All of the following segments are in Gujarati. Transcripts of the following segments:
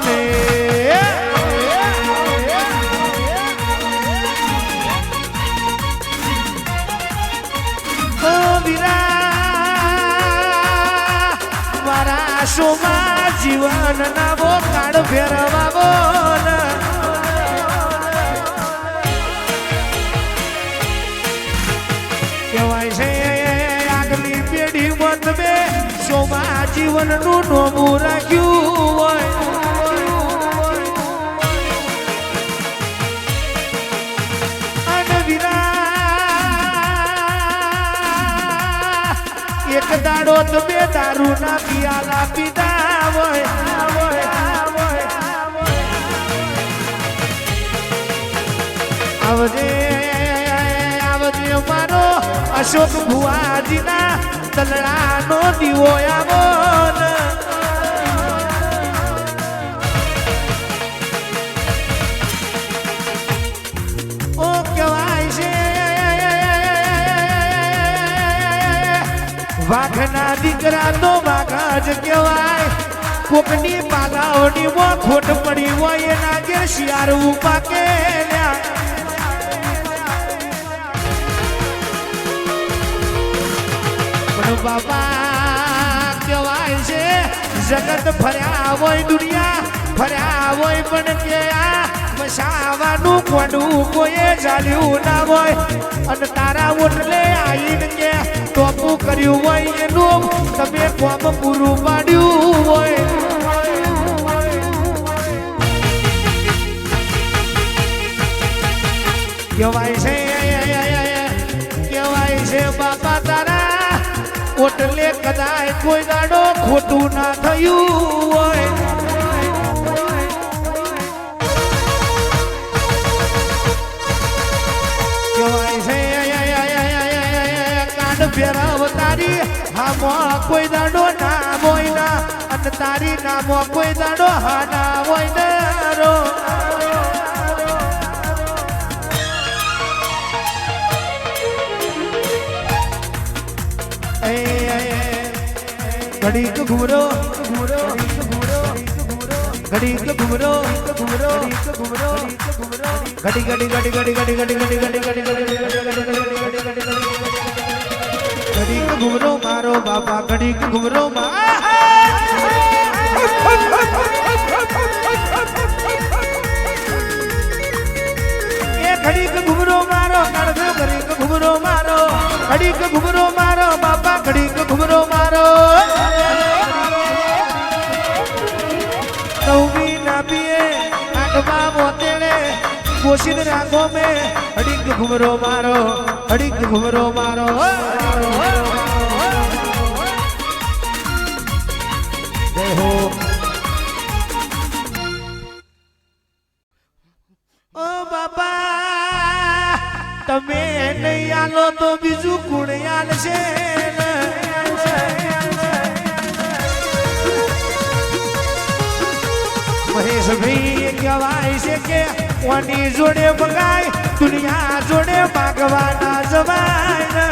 ને આશુમાં જીવન નાવો કાળ ફેરવાવો કહેવાય છે, આગલી પેઢી મત બે શોમાં જીવનનું નોમું રાખ્યું. એક દાડો તમે દારૂ ના પિયાલા પીધા હોય આવજે આવજે મારો અશોક ભુવાજીના તલડાનો દીવો આવો વાઘના દીકરા તો વાઘા જ કહેવાય કોકની પાલાઓની વો ખોટ પડી હોય એના ઘેર શિયાળું પાકે. પણ બાપા કહેવાય છે, જગત ફર્યા હોય દુનિયા, ફર્યા હોય પણ કે આ મસાવાનું કોડું કોઈએ ચાલ્યું ના હોય. અને તારા ઓટલે આવીને કે ટોપું કર્યું હોય એનું, તમે કોમ પૂરું પાડ્યું હોય. કહેવાય છે કહેવાય છે, બાપા તારા, ઓટલે કદાચ કોઈ દાડો ખોટું ના થયું હોય. હામાં કોઈ દાડો ના હોય ના અને તારી નામો કોઈ દાડો હા ના હોય ને ઘડીક ઘુમરો ઘડીક ઘુમરો ઘડી ઘડી ઘડી ઘડી ઘડી ઘડી ઘડી ઘડી ઘડી ઘડીક ઘુમરો મારો બાપા, ઘડીક ઘુમરો એ ઘડીક ઘુમરો મારો કાઢજો ઘડીક ઘુમરો મારો, ઘડીક ઘુમરો મારો, બાપા, ઘડીક ઘુમરો મારો. નવમી ના પીએ આઠમા મોતેડે કોશિદ રાખો મે. અડીક ઘુમરો મારો અડીક ઘુમરો મારો જય ઓ બાપા, તમે નહીં આલો તો બીજું કુણ આલશે? ને? મહેશભાઈ કહેવાય છે કે કોની જોડે ભગાય, દુનિયા જોડે ભાગવાના જવાય?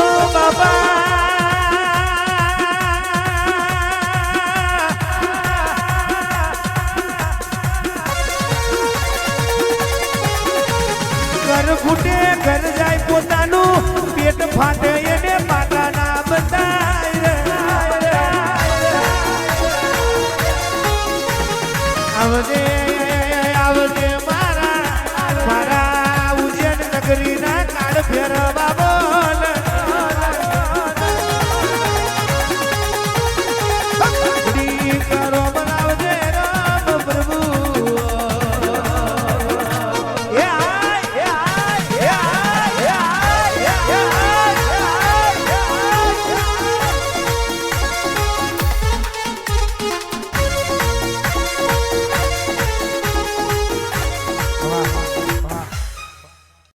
ઓ બાબા ઘર ફૂટે ઘર જાય પોતાનું, પેટ ફાટે